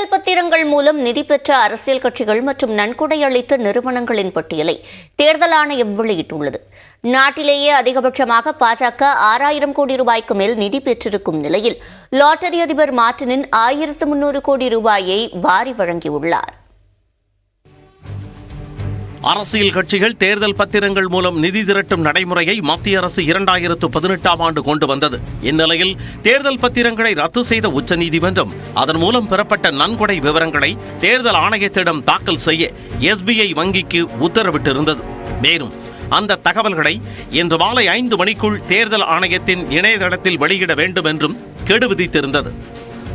தேர்தல் பத்திரங்கள் மூலம் நிதி பெற்ற அரசியல் கட்சிகள் மற்றும் நன்கொடை அளித்த நிறுவனங்களின் பட்டியலை தேர்தல் ஆணையம் வெளியிட்டுள்ளது. நாட்டிலேயே அதிகபட்சமாக பாஜக ஆறாயிரம் கோடி ரூபாய்க்கு மேல் நிதி பெற்றிருக்கும் நிலையில் லாட்டரி அதிபர் மார்டினின் ஆயிரத்து முன்னூறு கோடி ரூபாயை வாரி வழங்கியுள்ளார். அரசியல் கட்சிகள் தேர்தல் பத்திரங்கள் மூலம் நிதி திரட்டும் நடைமுறையை மத்திய அரசு இரண்டாயிரத்து பதினெட்டாம் ஆண்டு கொண்டு வந்தது. இந்நிலையில் தேர்தல் பத்திரங்களை ரத்து செய்த உச்சநீதிமன்றம் அதன் மூலம் பெறப்பட்ட நன்கொடை விவரங்களை தேர்தல் ஆணையத்திடம் தாக்கல் செய்ய எஸ்பிஐ வங்கிக்கு உத்தரவிட்டிருந்தது. மேலும் அந்த தகவல்களை இன்று மாலை ஐந்து மணிக்குள் தேர்தல் ஆணையத்தின் இணையதளத்தில் வெளியிட வேண்டும் என்றும் கெடு விதித்திருந்தது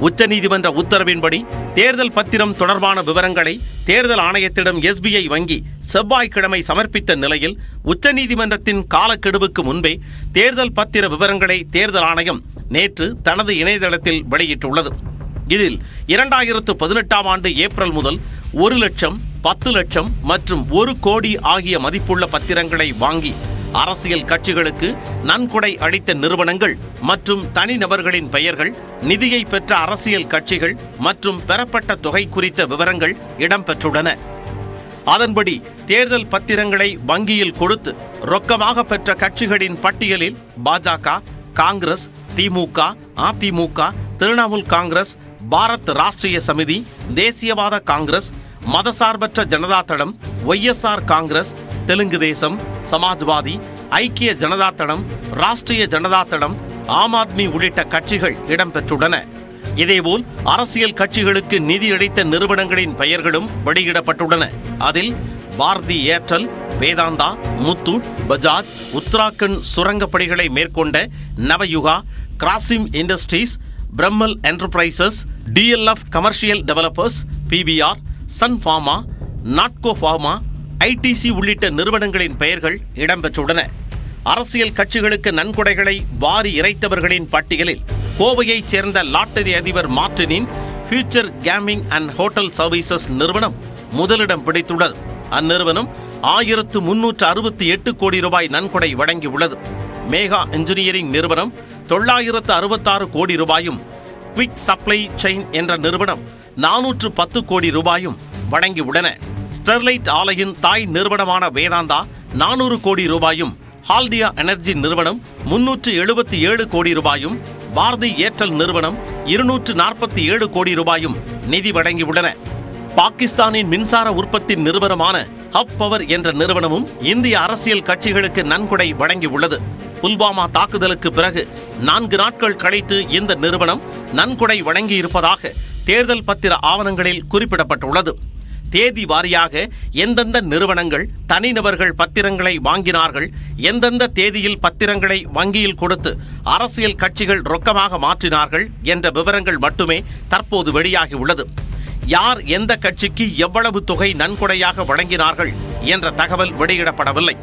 உச்சநீதிமன்ற உத்தரவின்படி தேர்தல் பத்திரம் தொடர்பான விவரங்களை தேர்தல் ஆணையத்திடம் எஸ்பிஐ வங்கி செவ்வாய்க்கிழமை சமர்ப்பித்த நிலையில் உச்சநீதிமன்றத்தின் காலக்கெடுவுக்கு முன்பே தேர்தல் பத்திர விவரங்களை தேர்தல் ஆணையம் நேற்று தனது இணையதளத்தில் வெளியிட்டுள்ளது. இதில் இரண்டாயிரத்து பதினெட்டாம் ஆண்டு ஏப்ரல் முதல் ஒரு லட்சம் பத்து லட்சம் மற்றும் ஒரு கோடி ஆகிய மதிப்புள்ள பத்திரங்களை வாங்கி அரசியல் கட்சிகளுக்கு நன்கொடை அளித்த நிறுவனங்கள் மற்றும் தனிநபர்களின் பெயர்கள் நிதியை பெற்ற அரசியல் கட்சிகள் மற்றும் பெறப்பட்ட தொகை குறித்த விவரங்கள் இடம்பெற்றுள்ளன. அதன்படி தேர்தல் பத்திரங்களை வங்கியில் கொடுத்து ரொக்கமாக பெற்ற கட்சிகளின் பட்டியலில் பாஜக காங்கிரஸ் திமுக அதிமுக திரிணாமுல் காங்கிரஸ் பாரத் ராஷ்டிரிய சமிதி தேசியவாத காங்கிரஸ் மதசார்பற்ற ஜனதா தளம் ஒய்எஸ்ஆர் காங்கிரஸ் தெலுங்கு தேசம் சமாஜ்வாதி ஐக்கிய ஜனதா தளம் ராஷ்டிரிய ஜனதா தளம் ஆம் ஆத்மி உள்ளிட்ட கட்சிகள் இடம்பெற்றுள்ளன. இதேபோல் அரசியல் கட்சிகளுக்கு நிதி அளித்த நிறுவனங்களின் பெயர்களும் வெளியிடப்பட்டுள்ளன. அதில் பாரதி ஏர்டெல் வேதாந்தா முத்தூட் பஜாஜ் உத்தராகண்ட் சுரங்கப்பணிகளை மேற்கொண்ட Navayuga Grasim industries Piramal enterprises DLF commercial developers PPR Sun Pharma Natco Pharma ITC உள்ளிட்ட நிறுவனங்களின் பெயர்கள் இடம்பெற்றுள்ளன. அரசியல் கட்சிகளுக்கு நன்கொடைகளை வாரி இறைத்தவர்களின் பட்டியலில் கோவையைச் சேர்ந்த லாட்டரி அதிபர் மார்டினின் future gaming and hotel services நிறுவனம் முதலிடம் பிடித்துள்ளது. அந்நிறுவனம் ஆயிரத்து முன்னூற்று அறுபத்தி எட்டு கோடி ரூபாய் நன்கொடை வழங்கியுள்ளது. மேகா இன்ஜினியரிங் நிறுவனம் தொள்ளாயிரத்து அறுபத்தாறு கோடி ரூபாயும் குவிக் சப்ளை செயின் என்ற நிறுவனம் நானூற்று பத்து கோடி ரூபாயும் வழங்கியுள்ளன. ஸ்டெர்லைட் ஆலையின் தாய் நிறுவனமான வேதாந்தா நானூறு கோடி ரூபாயும் ஹால்டியா எனர்ஜி நிறுவனம் முன்னூற்று எழுபத்தி ஏழு கோடி ரூபாயும் பாரதி ஏர்டெல் நிறுவனம் இருநூற்று நாற்பத்தி ஏழு கோடி ரூபாயும் நிதி வழங்கியுள்ளன. பாகிஸ்தானின் மின்சார உற்பத்தி நிறுவனமான ஹப் பவர் என்ற நிறுவனமும் இந்திய அரசியல் கட்சிகளுக்கு நன்கொடை வழங்கியுள்ளது. புல்வாமா தாக்குதலுக்கு பிறகு நான்கு நாட்கள் கழித்து இந்த நிறுவனம் நன்கொடை வழங்கியிருப்பதாக தேர்தல் பத்திர ஆவணங்களில் குறிப்பிடப்பட்டுள்ளது. தேதி வாரியாக எந்தெந்த நிறுவனங்கள் தனிநபர்கள் பத்திரங்களை வாங்கினார்கள் எந்தெந்த தேதியில் பத்திரங்களை வங்கியில் கொடுத்து அரசியல் கட்சிகள் ரொக்கமாக மாற்றினார்கள் என்ற விவரங்கள் மட்டுமே தற்போது வெளியாகியுள்ளது யார் எந்த கட்சிக்கு எவ்வளவு தொகை நன்கொடையாக வழங்கினார்கள் என்ற தகவல் வெளியிடப்படவில்லை.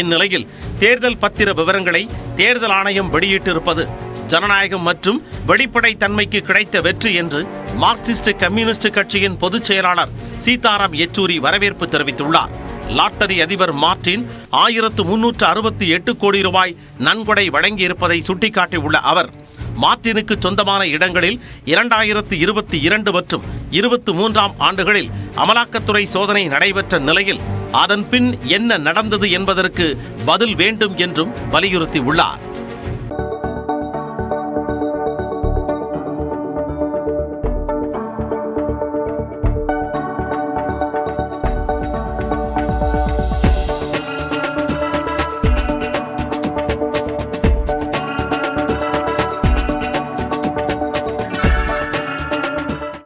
இந்நிலையில் தேர்தல் பத்திர விவரங்களை தேர்தல் ஆணையம் வெளியிட்டிருப்பது ஜனநாயகம் மற்றும் வெளிப்படைத்தன்மைக்கு கிடைத்த வெற்றி என்று மார்க்சிஸ்ட் கம்யூனிஸ்ட் கட்சியின் பொதுச் செயலாளர் சீதாராம் யெச்சூரி வரவேற்பு தெரிவித்துள்ளார். லாட்டரி அதிபர் மார்டின் ஆயிரத்து முன்னூற்று அறுபத்தி எட்டு கோடி ரூபாய் நன்கொடை வழங்கியிருப்பதை சுட்டிக்காட்டியுள்ள அவர் மார்டினுக்கு சொந்தமான இடங்களில் இரண்டாயிரத்து இருபத்தி இரண்டு மற்றும் இருபத்தி மூன்றாம் ஆண்டுகளில் அமலாக்கத்துறை சோதனை நடைபெற்ற நிலையில் அதன் பின் என்ன நடந்தது என்பதற்கு பதில் வேண்டும் என்றும் வலியுறுத்தியுள்ளார்.